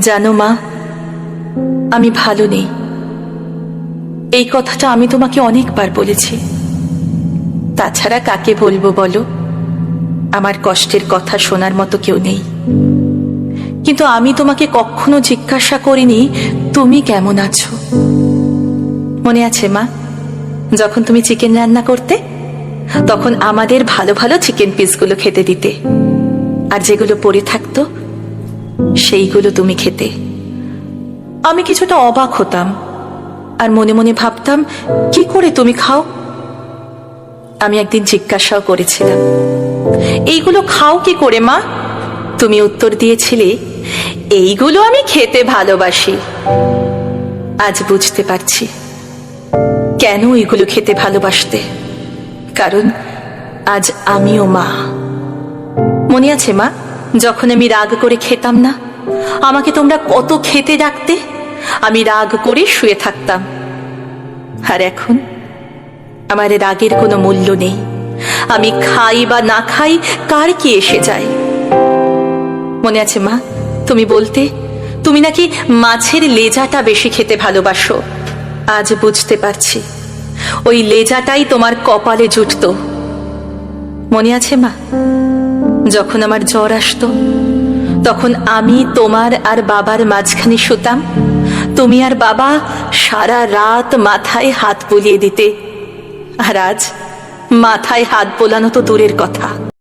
জানো মা, আমি ভালো নেই। এই কথাটা আমি তোমাকে অনেকবার বলেছি। তাছাড়া কাকে বলব বলো? আমার কষ্টের কথা শোনার মতো কেউ নেই। কিন্তু আমি তোমাকে কখনো জিজ্ঞাসা করিনি, তুমি কেমন আছো? মনে আছে মা, যখন তুমি চিকেন রান্না করতে, তখন আমাদের ভালো ভালো চিকেন পিসগুলো খেতে দিতে। আর যেগুলো পড়ে থাকতো সেইগুলো তুমি খেতে। আমি কিছুটা অবাক হতাম আর মনে মনে ভাবতাম, কি করে তুমি খাও? আমি একদিন জিজ্ঞাসাও করেছিলাম, এইগুলো খাও কি করে, মা? তুমি উত্তর দিয়েছিলে, এইগুলো আমি খেতে ভালোবাসি। আজ বুঝতে পারছি কেন এগুলো খেতে ভালোবাসতে, কারণ আজ আমিও মা। মনে আছে, মা? যখন আমি রাগ করে খেতাম না, আমাকে তোমরা কত খেতে ডাকতে? আমি রাগ করে শুয়ে থাকতাম। আর এখন আমার রাগের কোনো মূল্য নেই। আমি খাই বা না খাই, কার কি এসে যায়? মনে আছে মা, তুমি বলতে, তুমি নাকি মাছের লেজাটা বেশি খেতে ভালোবাসো। আজ বুঝতে পারছি, ওই লেজাটাই তোমার কপালে জুটতো। মনে আছে মা? যখন আমার জ্বর আসত, তখন আমি তোমার আর বাবার মাঝখানে শুতাম। তুমি আর বাবা সারা রাত মাথায় হাত বলিয়ে দিতে। আর আজ মাথায় হাত বোলানো তো দূরের কথা।